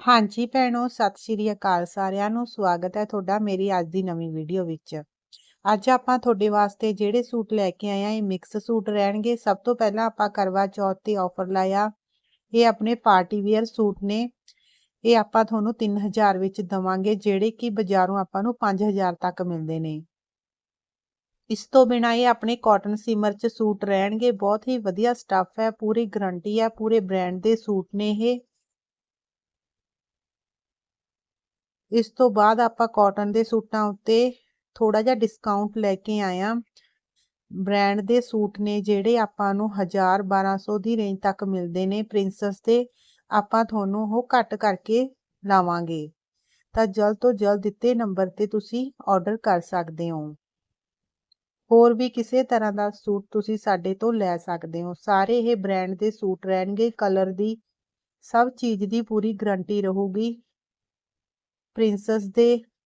ਹਾਂਜੀ ਭੈਣੋ, ਸਤਿ ਸ਼੍ਰੀ ਅਕਾਲ ਸਾਰਿਆਂ ਨੂੰ, ਸਵਾਗਤ ਹੈ ਤੁਹਾਡਾ ਮੇਰੀ ਅੱਜ ਦੀ ਨਵੀਂ ਵੀਡੀਓ ਵਿੱਚ। ਅੱਜ ਆਪਾਂ ਤੁਹਾਡੇ ਵਾਸਤੇ ਜਿਹੜੇ ਸੂਟ ਲੈ ਕੇ ਆਏ ਆ ਇਹ ਮਿਕਸ ਸੂਟ ਰਹਿਣਗੇ। ਸਭ ਤੋਂ ਪਹਿਲਾਂ ਆਪਾਂ ਕਰਵਾ ਚੌਥ ਤੇ ਆਫਰ ਲਾਇਆ। ਇਹ ਆਪਣੇ ਪਾਰਟੀ ਵੇਅਰ ਸੂਟ ਨੇ। ਇਹ ਆਪਾਂ ਤੁਹਾਨੂੰ 3000 ਵਿੱਚ ਦਵਾਂਗੇ, ਜਿਹੜੇ ਕਿ ਬਾਜ਼ਾਰੋਂ ਆਪਾਂ ਨੂੰ 5000 ਤੱਕ ਮਿਲਦੇ ਨੇ। ਇਸ ਤੋਂ ਬਿਨਾ ਇਹ ਆਪਣੇ ਕਾਟਨ ਸਿਮਰ ਚ ਸੂਟ ਰਹਿਣਗੇ। ਬਹੁਤ ਹੀ ਵਧੀਆ ਸਟੱਫ ਹੈ, ਪੂਰੀ ਗਰੰਟੀ ਹੈ, ਪੂਰੇ ਬ੍ਰਾਂਡ ਦੇ ਸੂਟ ਨੇ ਇਹ। ਇਸ ਤੋਂ ਬਾਅਦ ਆਪਾਂ ਕਾਟਨ ਦੇ ਸੂਟਾਂ ਉੱਤੇ ਥੋੜਾ ਜਿਹਾ ਡਿਸਕਾਊਂਟ ਲੈ ਕੇ ਆਇਆ ਬ੍ਰਾਂਡ ਦੇ ਸੂਟ ਨੇ ਜਿਹੜੇ ਆਪਾਂ ਨੂੰ 1000 1200 ਦੀ ਰੇਂਜ ਤੱਕ ਮਿਲਦੇ ਨੇ ਪ੍ਰਿੰਸਸ ਦੇ, ਆਪਾਂ ਤੁਹਾਨੂੰ ਉਹ ਘੱਟ ਕਰਕੇ ਲਾਵਾਂਗੇ। ਤਾਂ ਜਲਦ ਤੋਂ ਜਲਦ ਦਿੱਤੇ ਨੰਬਰ ਤੇ ਤੁਸੀਂ ਆਰਡਰ ਕਰ ਸਕਦੇ ਹੋ। ਹੋਰ ਵੀ ਕਿਸੇ ਤਰ੍ਹਾਂ ਦਾ ਸੂਟ ਤੁਸੀਂ ਸਾਡੇ ਤੋਂ ਲੈ ਸਕਦੇ ਹੋ। ਸਾਰੇ ਇਹ ਬ੍ਰਾਂਡ ਦੇ ਸੂਟ ਰਹਿਣਗੇ ਕਲਰ ਦੀ, ਸਭ ਚੀਜ਼ ਦੀ ਪੂਰੀ ਗਾਰੰਟੀ ਰਹੂਗੀ। ਪ੍ਰਿੰਸਸ ਦੇ